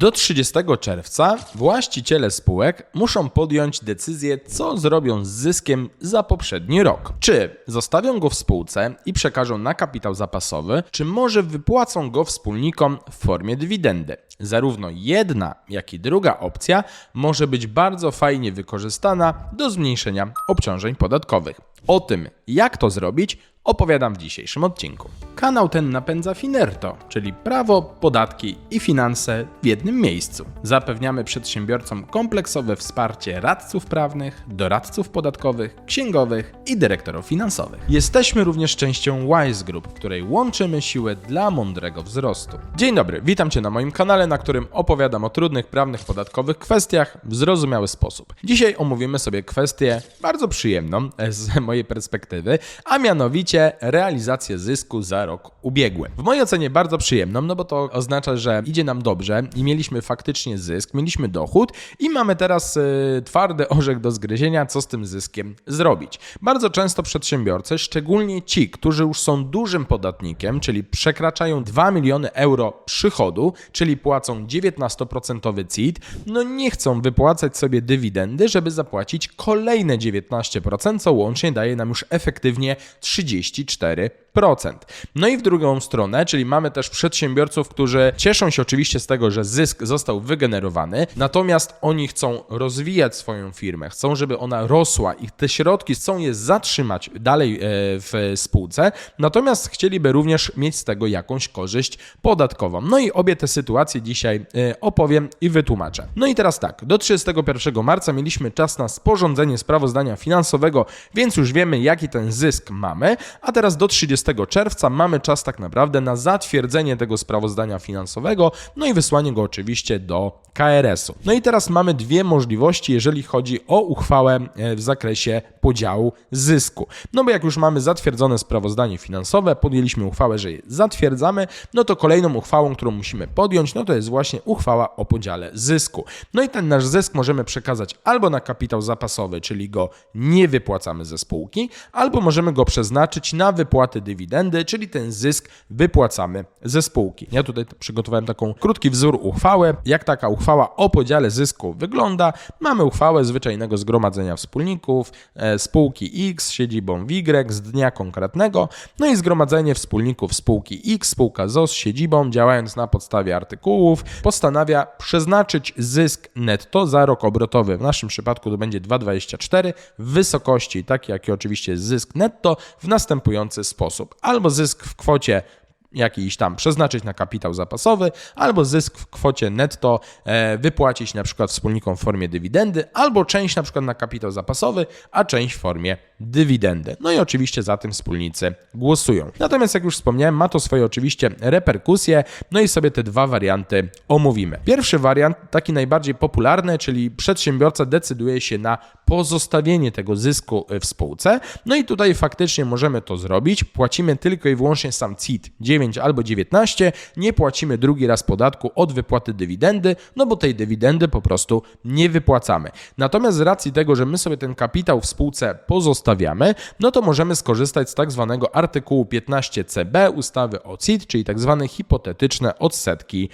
Do 30 czerwca właściciele spółek muszą podjąć decyzję, co zrobią z zyskiem za poprzedni rok. Czy zostawią go w spółce i przekażą na kapitał zapasowy, czy może wypłacą go wspólnikom w formie dywidendy. Zarówno jedna, jak i druga opcja może być bardzo fajnie wykorzystana do zmniejszenia obciążeń podatkowych. O tym, jak to zrobić, opowiadam w dzisiejszym odcinku. Kanał ten napędza Finerto, czyli prawo, podatki i finanse w jednym miejscu. Zapewniamy przedsiębiorcom kompleksowe wsparcie radców prawnych, doradców podatkowych, księgowych i dyrektorów finansowych. Jesteśmy również częścią Wise Group, w której łączymy siłę dla mądrego wzrostu. Dzień dobry, witam Cię na moim kanale, na którym opowiadam o trudnych prawnych podatkowych kwestiach w zrozumiały sposób. Dzisiaj omówimy sobie kwestię bardzo przyjemną z mojej perspektywy, a mianowicie realizację zysku za rok ubiegły. W mojej ocenie bardzo przyjemną, no bo to oznacza, że idzie nam dobrze i mieliśmy faktycznie zysk, mieliśmy dochód i mamy teraz y, twardy orzech do zgryzienia, co z tym zyskiem zrobić. Bardzo często przedsiębiorcy, szczególnie ci, którzy już są dużym podatnikiem, czyli przekraczają 2 miliony euro przychodu, czyli płacą 19% CIT, no nie chcą wypłacać sobie dywidendy, żeby zapłacić kolejne 19%, co łącznie daje nam już efektywnie 34%. No i w drugą stronę, czyli mamy też przedsiębiorców, którzy cieszą się oczywiście z tego, że zysk został wygenerowany, natomiast oni chcą rozwijać swoją firmę, chcą, żeby ona rosła i te środki chcą je zatrzymać dalej e, w spółce, natomiast chcieliby również mieć z tego jakąś korzyść podatkową. No i obie te sytuacje dzisiaj e, opowiem i wytłumaczę. No i teraz tak, do 31 marca mieliśmy czas na sporządzenie sprawozdania finansowego, więc już wiemy, jaki ten zysk mamy, a teraz do 30 czerwca mamy czas tak naprawdę na zatwierdzenie tego sprawozdania finansowego, no i wysłanie go oczywiście do KRS-u. No i teraz mamy dwie możliwości, jeżeli chodzi o uchwałę e, w zakresie podziału zysku. No bo jak już mamy zatwierdzone sprawozdanie finansowe, podjęliśmy uchwałę, że je zatwierdzamy, no to kolejną uchwałą, którą musimy podjąć, no to jest właśnie uchwała o podziale zysku. No i ten nasz zysk możemy przekazać albo na kapitał zapasowy, czyli go nie wypłacamy ze spółki, albo możemy go przeznaczyć na wypłaty dywidendy, czyli ten zysk wypłacamy ze spółki. Ja tutaj przygotowałem taką krótki wzór uchwały, jak taka uchwała o podziale zysku wygląda. Mamy uchwałę zwyczajnego zgromadzenia wspólników, e, spółki X z siedzibą w Y z dnia konkretnego, no i zgromadzenie wspólników spółki X, spółka ZO z siedzibą, działając na podstawie artykułów, postanawia przeznaczyć zysk netto za rok obrotowy, w naszym przypadku to będzie 2,24 w wysokości, takiej jaki oczywiście jest zysk netto, w następujący sposób. Albo zysk w kwocie jakiś tam przeznaczyć na kapitał zapasowy, albo zysk w kwocie netto e, wypłacić na przykład wspólnikom w formie dywidendy, albo część na przykład na kapitał zapasowy, a część w formie dywidendy. No i oczywiście za tym wspólnicy głosują. Natomiast jak już wspomniałem, ma to swoje oczywiście reperkusje, no i sobie te dwa warianty omówimy. Pierwszy wariant, taki najbardziej popularny, czyli przedsiębiorca decyduje się na pozostawienie tego zysku w spółce. No i tutaj faktycznie możemy to zrobić. Płacimy tylko i wyłącznie sam CIT 9 albo 19, nie płacimy drugi raz podatku od wypłaty dywidendy, no bo tej dywidendy po prostu nie wypłacamy. Natomiast z racji tego, że my sobie ten kapitał w spółce pozostawiamy, no to możemy skorzystać z tak zwanego artykułu 15CB ustawy o CIT, czyli tak zwane hipotetyczne odsetki,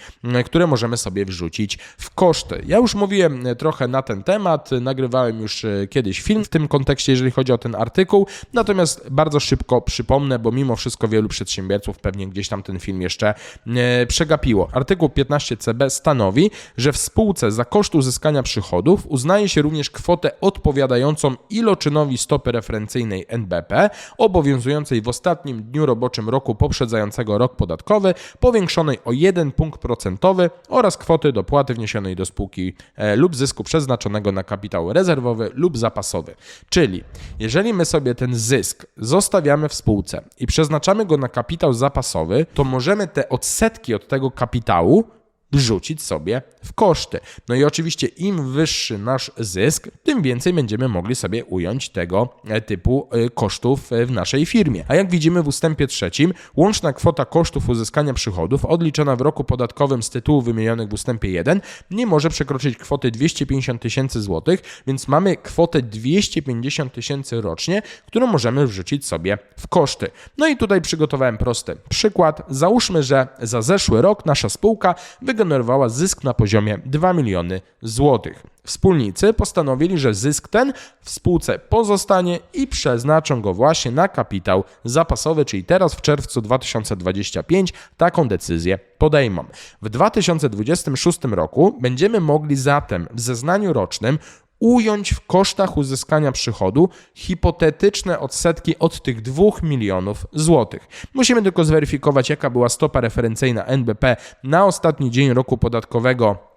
które możemy sobie wrzucić w koszty. Ja już mówiłem trochę na ten temat, nagrywałem już e, kiedyś film w tym kontekście, jeżeli chodzi o ten artykuł, natomiast bardzo szybko przypomnę, bo mimo wszystko wielu przedsiębiorców pewnie gdzieś tam ten film jeszcze e, przegapiło. Artykuł 15CB stanowi, że w spółce za koszt uzyskania przychodów uznaje się również kwotę odpowiadającą iloczynowi stopy referencyjnej NBP obowiązującej w ostatnim dniu roboczym roku poprzedzającego rok podatkowy, powiększonej o 1 punkt procentowy oraz kwoty dopłaty wniesionej do spółki e, lub zysku przeznaczonego na kapitał rezerwowy lub zapasowy. Czyli jeżeli my sobie ten zysk zostawiamy w spółce i przeznaczamy go na kapitał zapasowy, to możemy te odsetki od tego kapitału wrzucić sobie w koszty. No i oczywiście im wyższy nasz zysk, tym więcej będziemy mogli sobie ująć tego e, typu e, kosztów e, w naszej firmie. A jak widzimy w ustępie trzecim, łączna kwota kosztów uzyskania przychodów odliczona w roku podatkowym z tytułów wymienionych w ustępie 1 nie może przekroczyć kwoty 250 tysięcy złotych, więc mamy kwotę 250 tysięcy rocznie, którą możemy wrzucić sobie w koszty. No i tutaj przygotowałem prosty przykład. Załóżmy, że za zeszły rok nasza spółka wygenerowała wygenerowała zysk na poziomie 2 miliony złotych. Wspólnicy postanowili, że zysk ten w spółce pozostanie i przeznaczą go właśnie na kapitał zapasowy, czyli teraz w czerwcu 2025 taką decyzję podejmą. W 2026 roku będziemy mogli zatem w zeznaniu rocznym ująć w kosztach uzyskania przychodu hipotetyczne odsetki od tych 2 milionów złotych. Musimy tylko zweryfikować, jaka była stopa referencyjna NBP na ostatni dzień roku podatkowego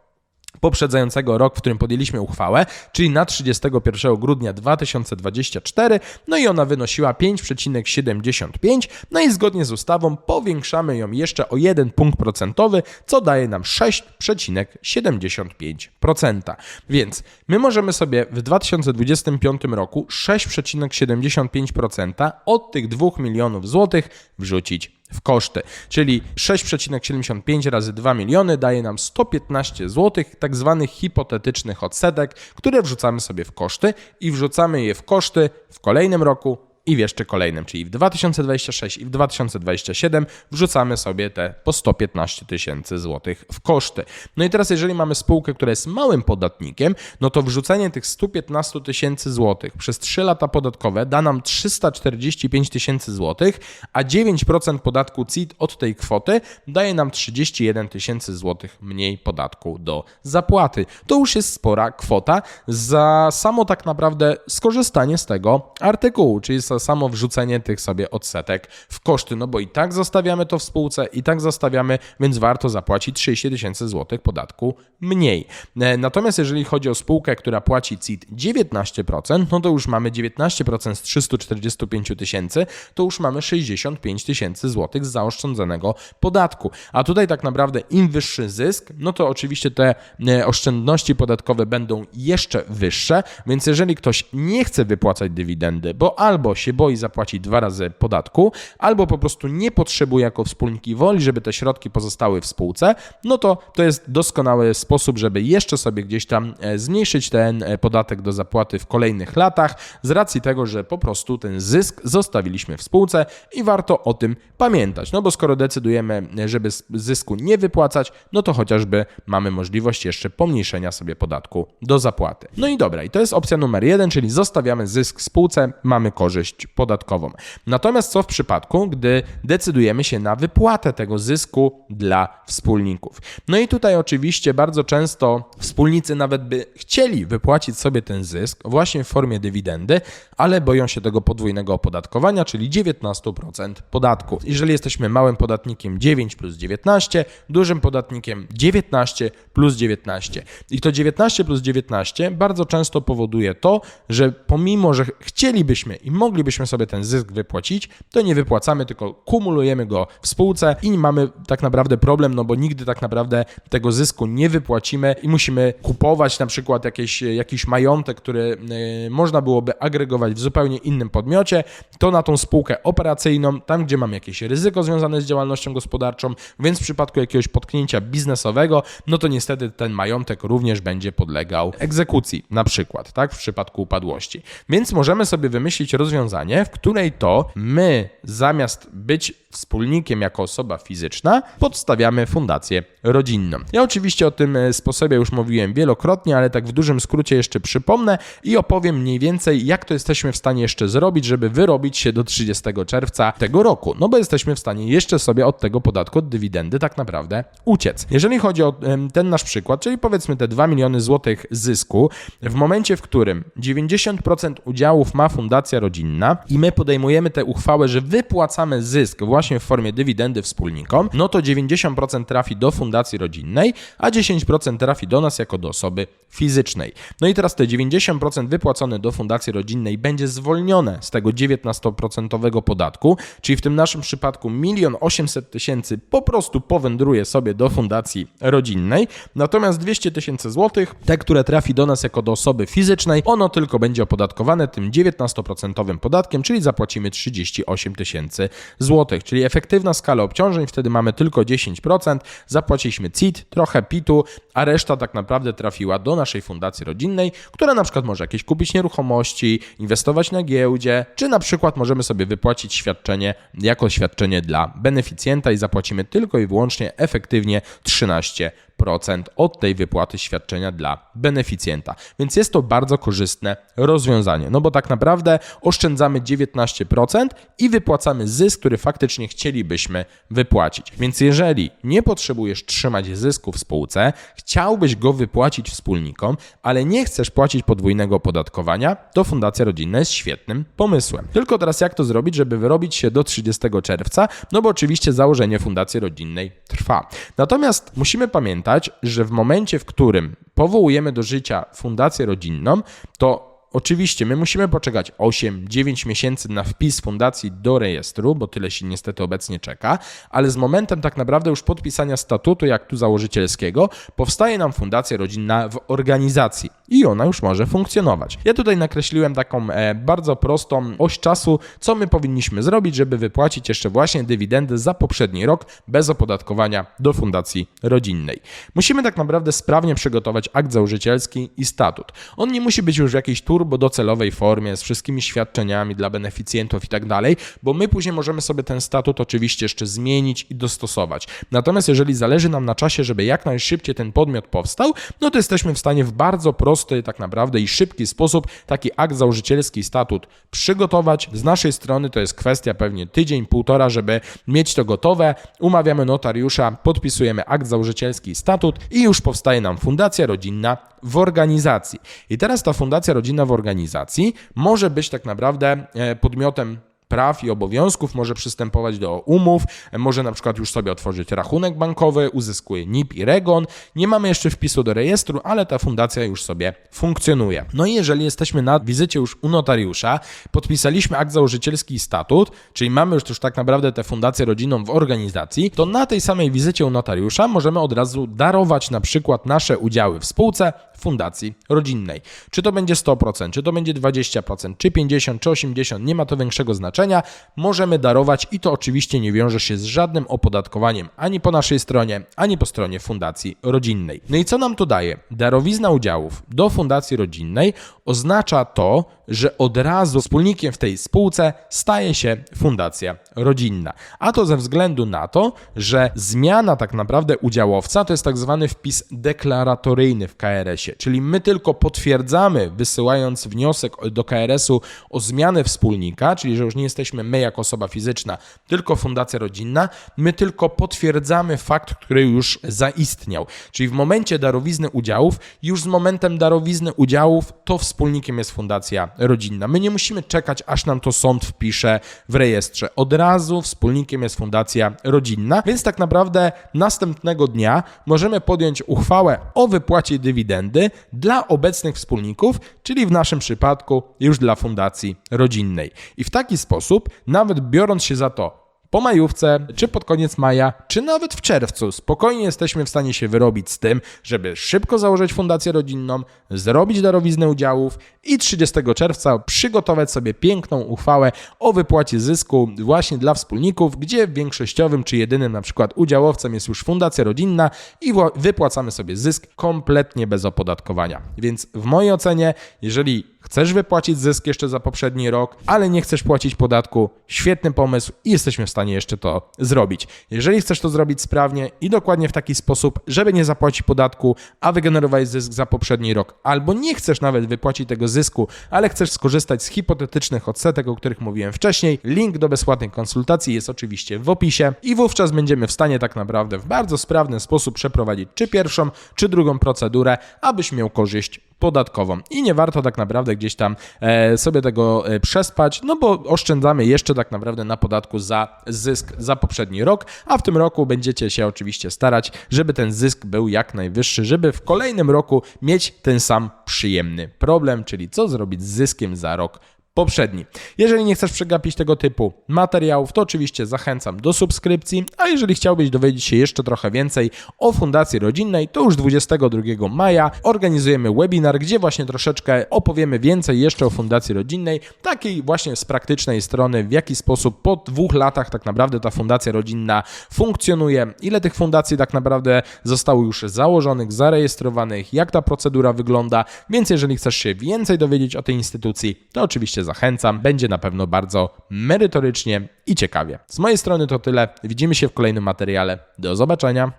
poprzedzającego rok, w którym podjęliśmy uchwałę, czyli na 31 grudnia 2024, no i ona wynosiła 5,75, no i zgodnie z ustawą powiększamy ją jeszcze o 1 punkt procentowy, co daje nam 6,75%. Więc my możemy sobie w 2025 roku 6,75% od tych 2 milionów złotych wrzucić w koszty, czyli 6,75 razy 2 miliony daje nam 115 zł, tak zwanych hipotetycznych odsetek, które wrzucamy sobie w koszty i wrzucamy je w koszty w kolejnym roku i w jeszcze kolejnym, czyli w 2026 i w 2027 wrzucamy sobie te po 115 tysięcy złotych w koszty. No i teraz, jeżeli mamy spółkę, która jest małym podatnikiem, no to wrzucenie tych 115 tysięcy złotych przez 3 lata podatkowe da nam 345 tysięcy złotych, a 9% podatku CIT od tej kwoty daje nam 31 tysięcy złotych mniej podatku do zapłaty. To już jest spora kwota za samo tak naprawdę skorzystanie z tego artykułu, czyli za samo wrzucenie tych sobie odsetek w koszty, no bo i tak zostawiamy to w spółce, i tak zostawiamy, więc warto zapłacić 30 tysięcy złotych podatku mniej. E, natomiast jeżeli chodzi o spółkę, która płaci CIT 19%, no to już mamy 19% z 345 tysięcy, to już mamy 65 tysięcy złotych z zaoszczędzonego podatku. A tutaj tak naprawdę im wyższy zysk, no to oczywiście te e, oszczędności podatkowe będą jeszcze wyższe, więc jeżeli ktoś nie chce wypłacać dywidendy, bo albo się boi zapłacić dwa razy podatku, albo po prostu nie potrzebuje jako wspólniki woli, żeby te środki pozostały w spółce, no to to jest doskonały sposób, żeby jeszcze sobie gdzieś tam e, zmniejszyć ten e, podatek do zapłaty w kolejnych latach, z racji tego, że po prostu ten zysk zostawiliśmy w spółce i warto o tym pamiętać. No bo skoro decydujemy, e, żeby zysku nie wypłacać, no to chociażby mamy możliwość jeszcze pomniejszenia sobie podatku do zapłaty. No i dobra, i to jest opcja numer jeden, czyli zostawiamy zysk w spółce, mamy korzyść podatkową. Natomiast co w przypadku, gdy decydujemy się na wypłatę tego zysku dla wspólników? No i tutaj oczywiście bardzo często wspólnicy nawet by chcieli wypłacić sobie ten zysk właśnie w formie dywidendy, ale boją się tego podwójnego opodatkowania, czyli 19% podatku. Jeżeli jesteśmy małym podatnikiem 9 plus 19, dużym podatnikiem 19 plus 19. I to 19 plus 19 bardzo często powoduje to, że pomimo, że chcielibyśmy i moglibyśmy moglibyśmy sobie ten zysk wypłacić, to nie wypłacamy, tylko kumulujemy go w spółce i mamy tak naprawdę problem, no bo nigdy tak naprawdę tego zysku nie wypłacimy i musimy kupować na przykład jakieś, jakiś majątek, który y, można byłoby agregować w zupełnie innym podmiocie, to na tą spółkę operacyjną, tam gdzie mam jakieś ryzyko związane z działalnością gospodarczą, więc w przypadku jakiegoś potknięcia biznesowego, no to niestety ten majątek również będzie podlegał egzekucji, na przykład, tak, w przypadku upadłości. Więc możemy sobie wymyślić rozwiązanie, rozwiązanie, w której to my zamiast być wspólnikiem jako osoba fizyczna, podstawiamy fundację rodzinną. Ja oczywiście o tym e, sposobie już mówiłem wielokrotnie, ale tak w dużym skrócie jeszcze przypomnę i opowiem mniej więcej, jak to jesteśmy w stanie jeszcze zrobić, żeby wyrobić się do 30 czerwca tego roku. No bo jesteśmy w stanie jeszcze sobie od tego podatku od dywidendy tak naprawdę uciec. Jeżeli chodzi o ten nasz przykład, czyli powiedzmy te 2 miliony złotych zysku, w momencie, w którym 90% udziałów ma fundacja rodzinna i my podejmujemy tę uchwałę, że wypłacamy zysk właśnie w formie dywidendy wspólnikom, no to 90% trafi do fundacji rodzinnej, a 10% trafi do nas jako do osoby fizycznej. No i teraz te 90% wypłacone do fundacji rodzinnej będzie zwolnione z tego 19% podatku, czyli w tym naszym przypadku 1 800 tysięcy po prostu powędruje sobie do fundacji rodzinnej, natomiast 200 tysięcy złotych, te, które trafi do nas jako do osoby fizycznej, ono tylko będzie opodatkowane tym 19% podatkiem, czyli zapłacimy 38 tysięcy złotych, czyli efektywna skala obciążeń, wtedy mamy tylko 10%, zapłaciliśmy CIT, trochę PIT-u, a reszta tak naprawdę trafiła do naszej fundacji rodzinnej, która na przykład może jakieś kupić nieruchomości, inwestować na giełdzie, czy na przykład możemy sobie wypłacić świadczenie jako świadczenie dla beneficjenta i zapłacimy tylko i wyłącznie efektywnie 13%. Od tej wypłaty świadczenia dla beneficjenta. Więc jest to bardzo korzystne rozwiązanie, no bo tak naprawdę oszczędzamy 19% i wypłacamy zysk, który faktycznie chcielibyśmy wypłacić. Więc jeżeli nie potrzebujesz trzymać zysku w spółce, chciałbyś go wypłacić wspólnikom, ale nie chcesz płacić podwójnego opodatkowania, to Fundacja Rodzinna jest świetnym pomysłem. Tylko teraz jak to zrobić, żeby wyrobić się do 30 czerwca? No bo oczywiście założenie Fundacji Rodzinnej trwa. Natomiast musimy pamiętać, że w momencie, w którym powołujemy do życia Fundację Rodzinną, to Oczywiście, my musimy poczekać 8-9 miesięcy na wpis fundacji do rejestru, bo tyle się niestety obecnie czeka, ale z momentem tak naprawdę już podpisania statutu, jak tu założycielskiego, powstaje nam fundacja rodzinna w organizacji i ona już może funkcjonować. Ja tutaj nakreśliłem taką e, bardzo prostą oś czasu, co my powinniśmy zrobić, żeby wypłacić jeszcze właśnie dywidendy za poprzedni rok bez opodatkowania do fundacji rodzinnej. Musimy tak naprawdę sprawnie przygotować akt założycielski i statut. On nie musi być już w jakiejś turbo docelowej formie z wszystkimi świadczeniami dla beneficjentów i tak dalej, bo my później możemy sobie ten statut oczywiście jeszcze zmienić i dostosować. Natomiast jeżeli zależy nam na czasie, żeby jak najszybciej ten podmiot powstał, no to jesteśmy w stanie w bardzo prosty tak naprawdę i szybki sposób taki akt założycielski, statut przygotować. Z naszej strony to jest kwestia pewnie tydzień, półtora, żeby mieć to gotowe. Umawiamy notariusza, podpisujemy akt założycielski, statut i już powstaje nam fundacja rodzinna w organizacji. I teraz ta fundacja rodzinna w organizacji może być tak naprawdę e, podmiotem praw i obowiązków, może przystępować do umów, może na przykład już sobie otworzyć rachunek bankowy, uzyskuje NIP i REGON. Nie mamy jeszcze wpisu do rejestru, ale ta fundacja już sobie funkcjonuje. No i jeżeli jesteśmy na wizycie już u notariusza, podpisaliśmy akt założycielski i statut, czyli mamy już już tak naprawdę tę fundację rodzinną w organizacji, to na tej samej wizycie u notariusza możemy od razu darować na przykład nasze udziały w spółce fundacji rodzinnej. Czy to będzie 100%, czy to będzie 20%, czy 50%, czy 80%, nie ma to większego znaczenia. Możemy darować i to oczywiście nie wiąże się z żadnym opodatkowaniem ani po naszej stronie, ani po stronie fundacji rodzinnej. No i co nam to daje? Darowizna udziałów do fundacji rodzinnej oznacza to, że od razu wspólnikiem w tej spółce staje się fundacja rodzinna. A to ze względu na to, że zmiana tak naprawdę udziałowca to jest tak zwany wpis deklaratoryjny w KRS-ie, czyli my tylko potwierdzamy, wysyłając wniosek do KRS-u o zmianę wspólnika, czyli że już nie jesteśmy my jako osoba fizyczna, tylko fundacja rodzinna, my tylko potwierdzamy fakt, który już zaistniał. Czyli w momencie darowizny udziałów, już z momentem darowizny udziałów, to wspólnikiem jest fundacja rodzinna. My nie musimy czekać, aż nam to sąd wpisze w rejestrze. Od razu wspólnikiem jest fundacja rodzinna, więc tak naprawdę następnego dnia możemy podjąć uchwałę o wypłacie dywidendy dla obecnych wspólników, czyli w naszym przypadku już dla fundacji rodzinnej. I w taki sposób, nawet biorąc się za to po majówce, czy pod koniec maja, czy nawet w czerwcu spokojnie jesteśmy w stanie się wyrobić z tym, żeby szybko założyć fundację rodzinną, zrobić darowiznę udziałów i 30 czerwca przygotować sobie piękną uchwałę o wypłacie zysku właśnie dla wspólników, gdzie większościowym czy jedynym na przykład udziałowcem jest już fundacja rodzinna i wypłacamy sobie zysk kompletnie bez opodatkowania. Więc w mojej ocenie, jeżeli chcesz wypłacić zysk jeszcze za poprzedni rok, ale nie chcesz płacić podatku, świetny pomysł i jesteśmy w stanie jeszcze to zrobić. Jeżeli chcesz to zrobić sprawnie i dokładnie w taki sposób, żeby nie zapłacić podatku, a wygenerować zysk za poprzedni rok, albo nie chcesz nawet wypłacić tego zysku, ale chcesz skorzystać z hipotetycznych odsetek, o których mówiłem wcześniej, link do bezpłatnej konsultacji jest oczywiście w opisie i wówczas będziemy w stanie tak naprawdę w bardzo sprawny sposób przeprowadzić czy pierwszą, czy drugą procedurę, abyś miał korzyść podatkową. I nie warto tak naprawdę gdzieś tam e, sobie tego e, przespać, no bo oszczędzamy jeszcze tak naprawdę na podatku za zysk za poprzedni rok, a w tym roku będziecie się oczywiście starać, żeby ten zysk był jak najwyższy, żeby w kolejnym roku mieć ten sam przyjemny problem, czyli co zrobić z zyskiem za rok poprzedni. Jeżeli nie chcesz przegapić tego typu materiałów, to oczywiście zachęcam do subskrypcji, a jeżeli chciałbyś dowiedzieć się jeszcze trochę więcej o Fundacji Rodzinnej, to już 22 maja organizujemy webinar, gdzie właśnie troszeczkę opowiemy więcej jeszcze o Fundacji Rodzinnej, takiej właśnie z praktycznej strony, w jaki sposób po dwóch latach tak naprawdę ta Fundacja Rodzinna funkcjonuje, ile tych fundacji tak naprawdę zostało już założonych, zarejestrowanych, jak ta procedura wygląda, więc jeżeli chcesz się więcej dowiedzieć o tej instytucji, to oczywiście zachęcam. Będzie na pewno bardzo merytorycznie i ciekawie. Z mojej strony to tyle. Widzimy się w kolejnym materiale. Do zobaczenia.